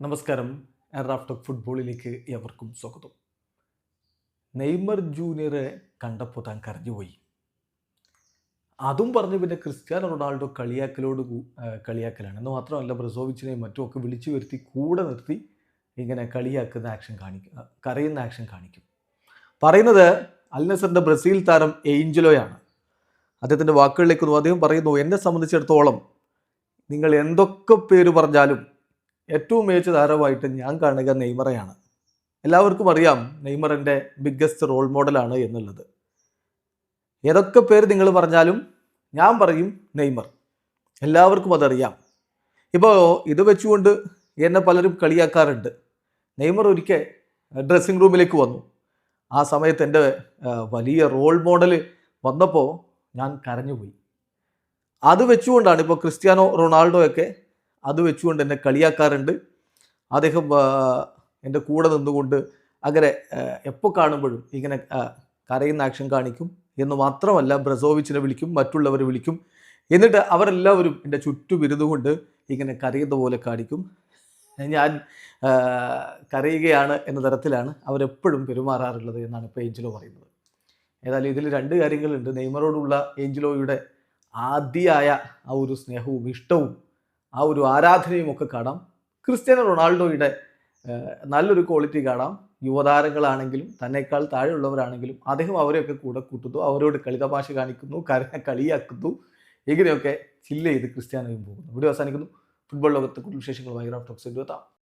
നമസ്കാരം. എറാഫ്റ്റർ ഫുട്ബോളിലേക്ക് എവർക്കും സ്വാഗതം. നെയ്മർ ജൂനിയറെ കണ്ടപ്പോൾ താൻ കരഞ്ഞുപോയി. അതും പറഞ്ഞു പിന്നെ ക്രിസ്ത്യാനോ റൊണാൾഡോ കളിയാക്കലോട് കളിയാക്കലാണ്. എന്ന് മാത്രമല്ല ബ്രസോവിച്ചിനെയും മറ്റുമൊക്കെ വിളിച്ചു വരുത്തി കൂടെ നിർത്തി ഇങ്ങനെ കളിയാക്കുന്ന ആക്ഷൻ കാണിക്കും കരയുന്ന ആക്ഷൻ കാണിക്കും. പറയുന്നത് അൽനസറിന്റെ ബ്രസീൽ താരം ഏഞ്ചലോയാണ് അദ്ദേഹത്തിന്റെ വാക്കുകളിലേക്ക്. അദ്ദേഹം പറയുന്നു എന്നെ സംബന്ധിച്ചിടത്തോളം നിങ്ങൾ എന്തൊക്കെ പേര് പറഞ്ഞാലും ഏറ്റവും മികച്ച താരമായിട്ട് ഞാൻ കാണുക നെയ്മറയാണ്. എല്ലാവർക്കും അറിയാം നെയ്മറിന്റെ ബിഗ്ഗസ്റ്റ് റോൾ മോഡലാണ് എന്നുള്ളത്. ഏതൊക്കെ പേര് നിങ്ങൾ പറഞ്ഞാലും ഞാൻ പറയും നെയ്മർ. എല്ലാവർക്കും അതറിയാം. ഇപ്പോൾ ഇത് വെച്ചുകൊണ്ട് എന്നെ പലരും കളിയാക്കാറുണ്ട്. നെയ്മർ ഒരിക്കൽ ഡ്രസ്സിംഗ് റൂമിലേക്ക് വന്നു. ആ സമയത്ത് എന്റെ വലിയ റോൾ മോഡൽ വന്നപ്പോൾ ഞാൻ കരഞ്ഞുപോയി. അത് വെച്ചുകൊണ്ടാണ് ഇപ്പോൾ ക്രിസ്ത്യാനോ റൊണാൾഡോയൊക്കെ അത് വെച്ചുകൊണ്ട് എന്നെ കളിയാക്കാറുണ്ട്. അദ്ദേഹം എന്റെ കൂടെ നിന്നുകൊണ്ട് അങ്ങനെ എപ്പോൾ കാണുമ്പോഴും ഇങ്ങനെ കരയുന്ന ആക്ഷൻ കാണിക്കും എന്ന് മാത്രമല്ല ബ്രസോവിച്ചിനെ വിളിക്കും മറ്റുള്ളവരെ വിളിക്കും. എന്നിട്ട് അവരെല്ലാവരും എന്റെ ചുറ്റും ഇരുന്നുകൊണ്ട് ഇങ്ങനെ കരയുന്ന പോലെ കാണിക്കും. ഞാൻ കരയുകയാണ് എന്ന തരത്തിലാണ് അവരെപ്പോഴും പെരുമാറാറുള്ളത് എന്നാണ് ഇപ്പോൾ ഏഞ്ചലോ പറയുന്നത്. ഏതായാലും ഇതിൽ രണ്ട് കാര്യങ്ങളുണ്ട്. നെയ്മറോടുള്ള ഏഞ്ചലോയുടെ ആദ്യമായ ആ ഒരു സ്നേഹവും ഇഷ്ടവും ആ ഒരു ആരാധനയും ഒക്കെ കാണാം. ക്രിസ്ത്യാനോ റൊണാൾഡോയുടെ നല്ലൊരു ക്വാളിറ്റി കാണാം. യുവതാരങ്ങളാണെങ്കിലും തന്നെക്കാൾ താഴെയുള്ളവരാണെങ്കിലും അദ്ദേഹം അവരെയൊക്കെ കൂടെ കൂട്ടുന്നു. അവരോട് കളിതമാശ കാണിക്കുന്നു കര കളിയാക്കുന്നു. ഇങ്ങനെയൊക്കെ ചില്ല ചെയ്ത് ക്രിസ്ത്യാനോയും പോകുന്നു. ഇവിടെ അവസാനിക്കുന്നു. ഫുട്ബോൾ ലോകത്തെ കൂടുതൽ വിശേഷങ്ങൾ വൈറാഫ് ടോക്സ് എത്താം.